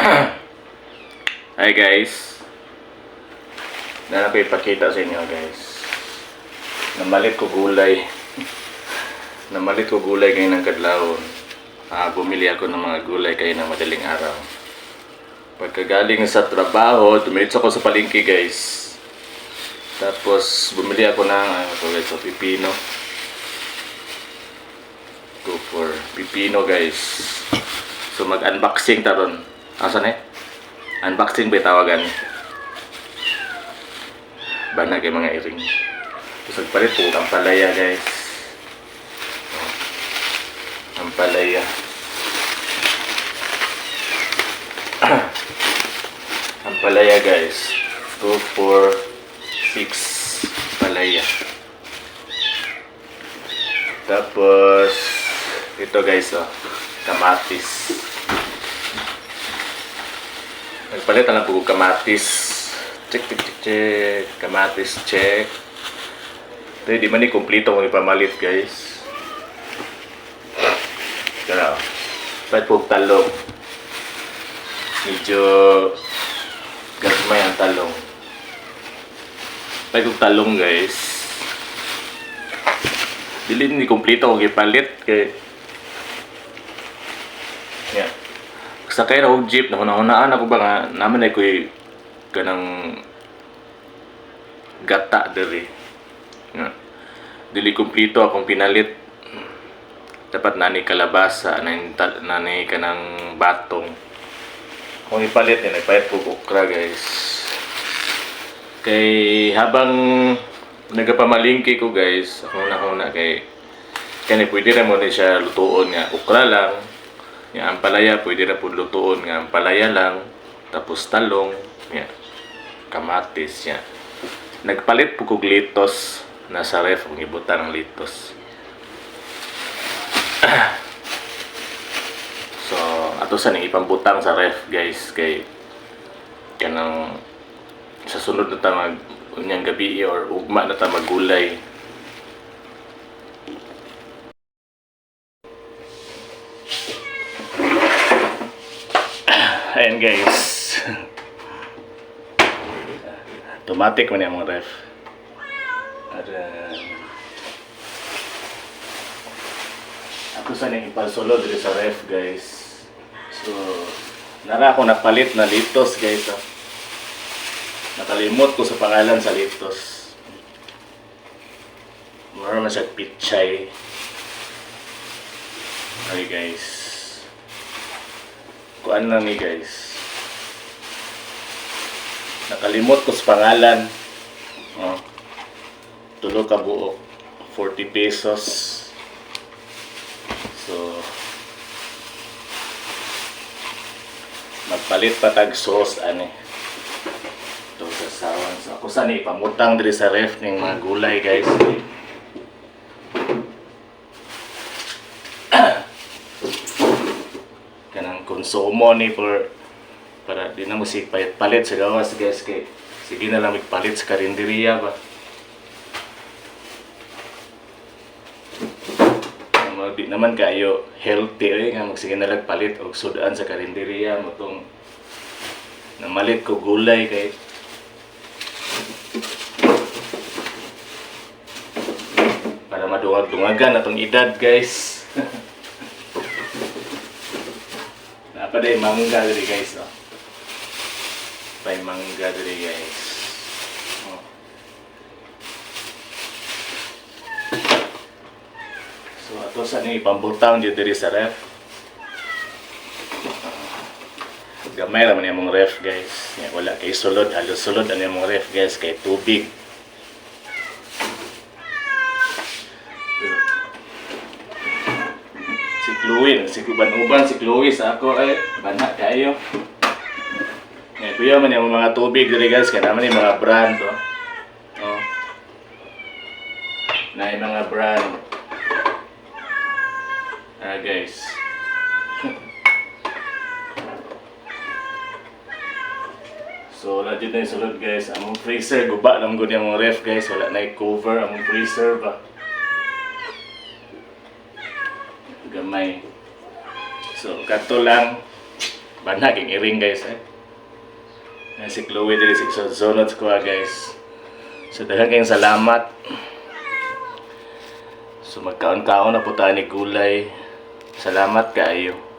Hi guys. Na ko ipakita sa inyo guys. Namalit ko gulay. Namalit ko gulay kayo ng kadlawon. Ah, bumili ako ng mga gulay kayo ng madaling araw. Pagkagaling sa trabaho, dumiretso ako sa palengke guys. Tapos bumili ako ng ano to guys, so pipino. Go for pipino guys. So mag-unboxing taron. Asan eh? Unboxing ba tawagan? Bana kay mga iring. Tapos nagpalit po ang palaya guys. Ang palaya. ang palaya guys. 2, 4, 6 palaya. Tapos ito guys oh. Kamatis. Nagpalit na lang po kamatis. Check, check, check, check. Kamatis, check. Ito, di man ni kumplito kung ipamalit, guys. Na. Pahit po talong. Medyo gasmay ang talong. Pahit po talong, guys. Dili ni kumplito kung ipalit. Kay... sakay na og jeep na hunahunaan ako ba nga naman ay ko'y kanang gata diri. Nga dili kumplito akong pinalit. Dapat nani kalabasa nani, tal- nani kanang batong. Kung ipalit yan ipalit ko okra guys. Kay habang nagapamalingki ko guys ako na huna kay kani pwede na mo ni siya lutuon nga okra lang nga ang palaya pwede na po lutuon. Nga ang palaya lang tapos talong nga kamatis nga nagpalit po kog litos. Na ref ang ibutan ng litos. So ato sa ning ipambutang sa ref guys kay kanang sa sunod na ta unyang gabi or ugma na ta maggulay Ayan guys. Automatic man yung mga ref. Uh, ako sa nang ipalsulod dito sa ref guys. So, nara ako napalit na litos guys. Oh. Nakalimot ko sa pangalan sa litos. Meron na siya pitchay. Okay guys kuan lang ni guys. Nakalimot ko sa pangalan. Oh, tulo ka buok 40 pesos. So magpalit pa tag sauce ani. Ito sa sawan so ako sani pamutang diri sa ref ning mga gulay guys kanang konsumo ni for para di na mo si palit sa gawas guys kay sige na lang magpalit sa karinderiya ba? Ano, di naman kayo healthy eh nga magsige na lang palit og sudan sa karinderiya mo tong namalit ko gulay kay. Para madungag-dungagan atong edad guys Apa day mangga diri guys oh. Pay mangga diri guys. Oh. So ato sa ni pambutang jud diri sa ref. Gamay ra man yung ref guys. Wala kay sulod, halos sulod ano yung ref guys kay tubig. si Chloe, si Uban-Uban, si Chloe sa ako ay bana kayo. Eh, kuya man yung mga tubig diri guys, kaya naman yung mga brand oh. oh. Na yung mga brand. Ah guys. so, wala dito na yung sulod guys. Among freezer, guba lang gud yung ref guys. Wala na yung cover, among freezer ba. gamay. So, kato lang banaging iring guys eh. Nga si Chloe dili si sa zonot ko ah, guys. So daghang kayong salamat. So magkaon-kaon na po tayo ni gulay. Salamat kayo.